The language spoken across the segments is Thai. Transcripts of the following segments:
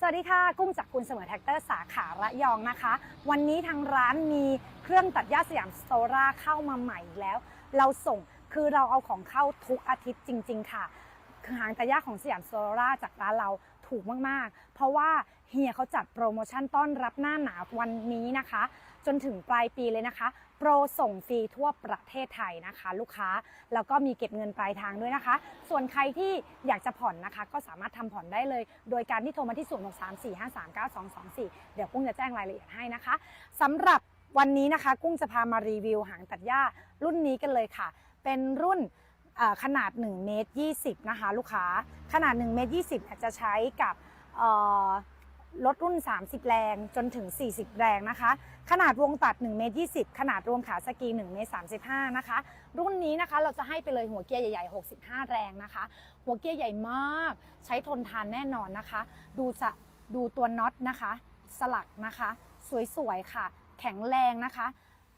สวัสดีค่ะ กุ้งจากคุณเสมอแท็กเตอร์สาขาระยองนะคะ วันนี้ทางร้านมีเครื่องตัดหญ้าสยามสโตราเข้ามาใหม่แล้ว เราส่งคือเราเอาของเข้าทุกอาทิตย์จริง ๆ ค่ะคือหางตัดหญ้าของสยามสโตราจากร้านเรา ถูกมากๆ เพราะว่าเฮียเขาจัดโปรโมชั่นต้อนรับหน้าหนาววันนี้นะคะ จนถึงปลายปีเลยนะคะ โปรส่งฟรีทั่วประเทศไทยนะคะ ลูกค้าแล้วก็มีเก็บเงินปลายทางด้วยนะคะ ส่วนใครที่อยากจะผ่อนนะคะ ก็สามารถทำผ่อนได้เลย โดยการที่โทรมาที่ 0 6 3 4 5 3 9 2 2 4 เดี๋ยวกุ้งจะแจ้งรายละเอียดให้นะคะสำหรับวันนี้นะคะ กุ้งจะพามารีวิวหางตัดหญ้ารุ่นนี้กันเลยค่ะ เป็นรุ่น ขนาด1เมตร20นะคะลูกค้าขนาด1เมตร20จะใช้กับรถรุ่น 30 แรงจนถึง 40 แรงนะคะ ขนาดวงตัด1เมตร20 ขนาดรวมขาสกี1เมตร35 นะคะ รุ่นนี้นะคะเราจะให้ไปเลยหัวเกียร์ใหญ่ๆ 65 แรงนะคะ หัวเกียร์ใหญ่มาก ใช้ทนทานแน่นอนนะคะ ดูจะดูตัวน็อตนะคะ สลักนะคะ สวยๆ ค่ะ แข็งแรงนะคะ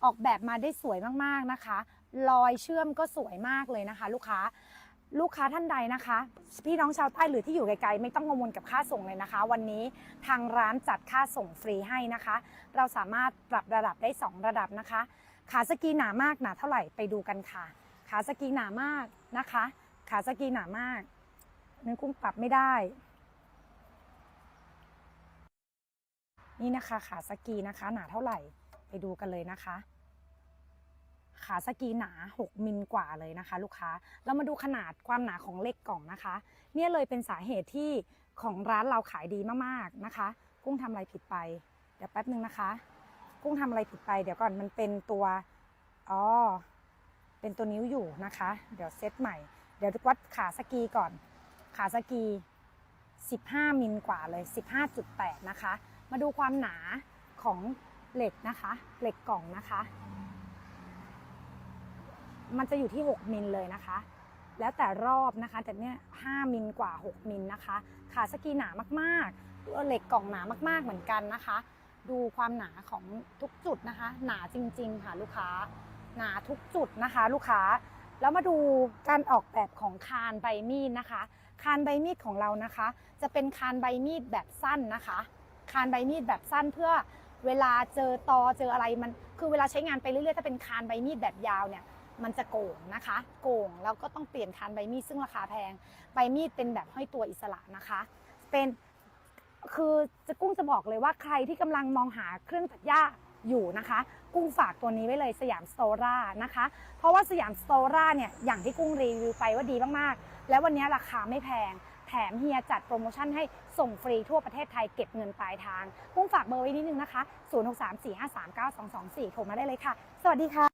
ออกแบบมาได้สวยมากๆนะคะ รอยเชื่อมก็สวยมากเลยนะคะ ลูกค้าลูกค้าท่านใดนะคะ พี่น้องชาวใต้หรือที่อยู่ไกลๆไม่ต้องกังวลกับค่าส่งเลยนะคะ วันนี้ทางร้านจัดค่าส่งฟรีให้นะคะ เราสามารถปรับระดับได้ 2 ระดับนะคะ ขาสกีหนามากหนาเท่าไหร่ไปดูกันค่ะ ขาสกีหนามากนะคะ ขาสกีหนามากนั้นกุ้งปรับไม่ได้ นี่นะคะขาสกีนะคะ หนาเท่าไหร่ไปดูกันเลยนะคะ ขาสกีหนา 6 มิลกว่าเลยนะคะ ลูกค้า เรามาดูขนาดความหนาของเหล็กกล่องนะคะ เนี่ยเลยเป็นสาเหตุที่ของร้านเราขายดีมากๆนะคะ กุ้งทำอะไรผิดไป เดี๋ยวแป๊บนึงนะคะ กุ้งทำอะไรผิดไป เดี๋ยวก่อนมันเป็นตัว อ๋อ เป็นตัวนิ้วอยู่นะคะ เดี๋ยวเซตใหม่ เดี๋ยววัดขาสกีก่อน ขาสกี 15 มิลกว่าเลย 15.8 นะคะ มาดูความหนาของเหล็กนะคะ เหล็กกล่องนะคะ มันจะอยู่ที่ 6 มิลเลยนะคะ แล้วแต่รอบนะคะแต่เนี้ย5มิลกว่า 6 มิลนะคะ ขาสกีหนามากๆเหล็กกล่องหนามากๆเหมือนกันนะคะ ดูความหนาของทุกจุดนะคะ หนาจริง ๆ ค่ะลูกค้า หนาทุกจุดนะคะ ลูกค้า แล้วมาดูการออกแบบของคานใบมีดนะคะ คานใบมีดของเรานะคะ จะเป็นคานใบมีดแบบสั้นนะคะ คานใบมีดแบบสั้นเพื่อเวลาเจอตอเจออะไรมัน คือเวลาใช้งานไปเรื่อยๆ ถ้าเป็นคานใบมีดแบบยาวเนี่ย มันจะโก่งนะคะ โก่งแล้วก็ต้องเปลี่ยนคานใบมีดซึ่งราคาแพง ใบมีดเป็นแบบห้อยตัวอิสระนะคะ เป็นคือจะกุ้งจะบอกเลยว่าใครที่กำลังมองหาเครื่องตัดหญ้าอยู่นะคะ กุ้งฝากตัวนี้ไว้เลยสยามสโตรานะคะ เพราะว่าสยามสโตราเนี่ยอย่างที่กุ้งรีวิวไปว่าดีมากๆ แล้ววันนี้ราคาไม่แพง แถมเฮียจัดโปรโมชั่นให้ส่งฟรีทั่วประเทศไทยเก็บเงินปลายทาง กุ้งฝากเบอร์ไว้นิดนึงนะคะ 0634539224โทรมาได้เลยค่ะ สวัสดีค่ะ